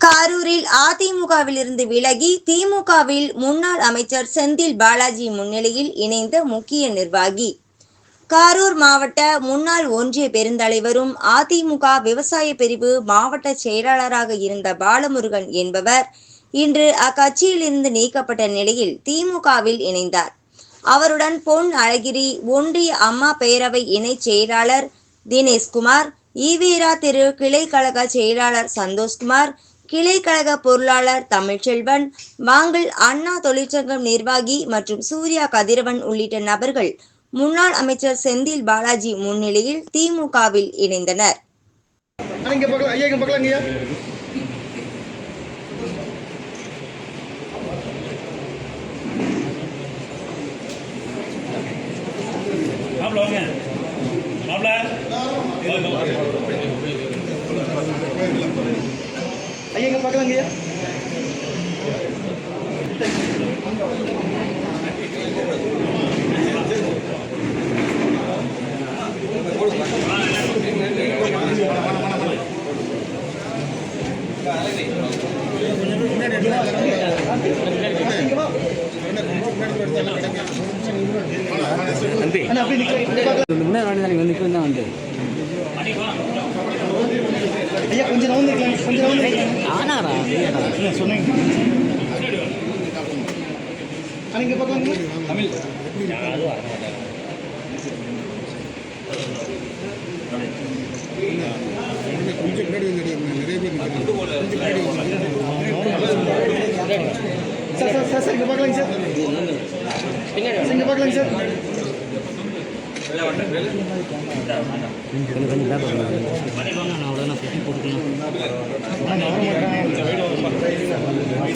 கரூரில் அதிமுகவில் இருந்து விலகி திமுகவில் முன்னாள் அமைச்சர் செந்தில் பாலாஜி முன்னிலையில் இணைந்த முக்கிய நிர்வாகி. கரூர் மாவட்ட முன்னாள் ஒன்றிய பெருந்தலைவரும் அதிமுக விவசாய பிரிவு மாவட்ட செயலாளராக இருந்த பாலமுருகன் என்பவர் இன்று அக்கட்சியிலிருந்து நீக்கப்பட்ட நிலையில் திமுகவில் இணைந்தார். அவருடன் பொன் அழகிரி ஒன்றிய அம்மா பேரவை இணைச் செயலாளர் தினேஷ்குமார் ஈவேரா திரு கிளை கழக செயலாளர் சந்தோஷ்குமார் கிளை கழக பொருளாளர் தமிழ்ச்செல்வன் மாங்கல் அண்ணா தொழிற்சங்கம் நிர்வாகி மற்றும் சூர்யா கதிரவன் உள்ளிட்ட நபர்கள் முன்னாள் அமைச்சர் செந்தில் பாலாஜி முன்னிலையில் திமுகவில் இணைந்தனர். இங்க பார்க்கலாம் ஐயா இங்க பார்க்கலாம் ஐயா. முன்னாடி வந்து. ஐயா கொஞ்சம் நவுந்து நிக்கலாம் கொஞ்சம் நவுந்து நிக்கலாம் ஆனாரா இல்ல சொன்னீங்க இங்க ஐயா. தமிழ் கொஞ்சம் பின்னாடி வந்து. நிறைய பேர் நிற்கிறாங்க. சார் சார் சார் சார் இங்க பார்க்கலாங்க சார். சார், இங்க பார்க்கலாங்க சார்.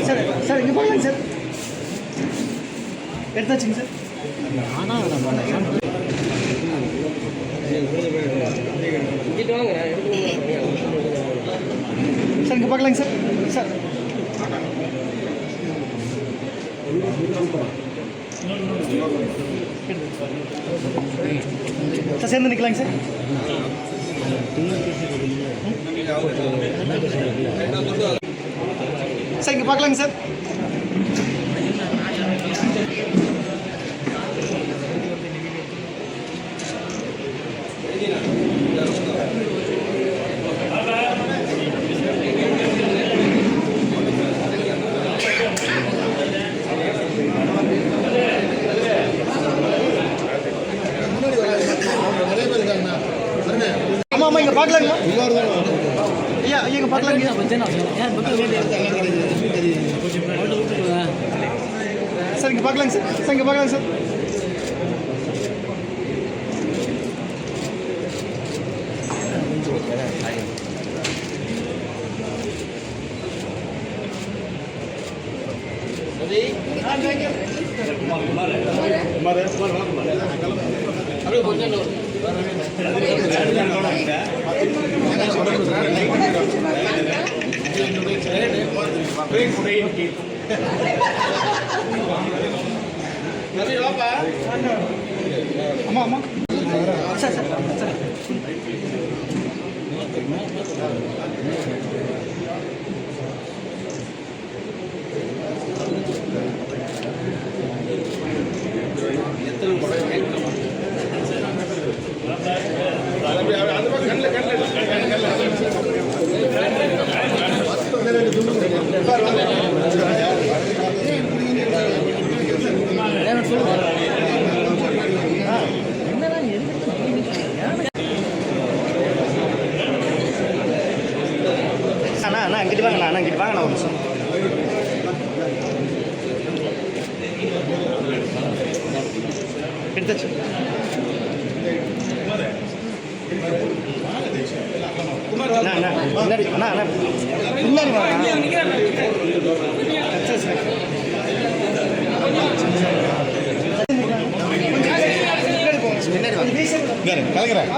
சார் சார் இங்க பார்க்கலாங்க சார். எடுத்தாச்சுங்க சார். ஆனால் சார் இங்கே பார்க்கலாங்க சார். சார். சார் சேர்ந்து நிற்கலாங்க சார். சார் இங்கே பார்க்கலாங்க சார். ஆமாம் ஆமாம் இங்கே பார்க்கலாங்க எல்லாரும் தான் வராங்க. ஐயா ஐயா பார்க்கலாங்க. சார் இங்கே பார்க்கலாங்க சார். சார் இங்கே பார்க்கலாங்க சார். ஆமாம் ஆமாம் சார் சார் சார் அண்ணா அண்ணா இங்கிட்டு வாங்கண்ணா அண்ணா இங்கிட்டு வாங்கண்ணா ஒரு நிமிஷம். எடுத்தாச்சு. முன்னாடி அண்ணா அண்ணா முன்னாடி கலக்கிறேன்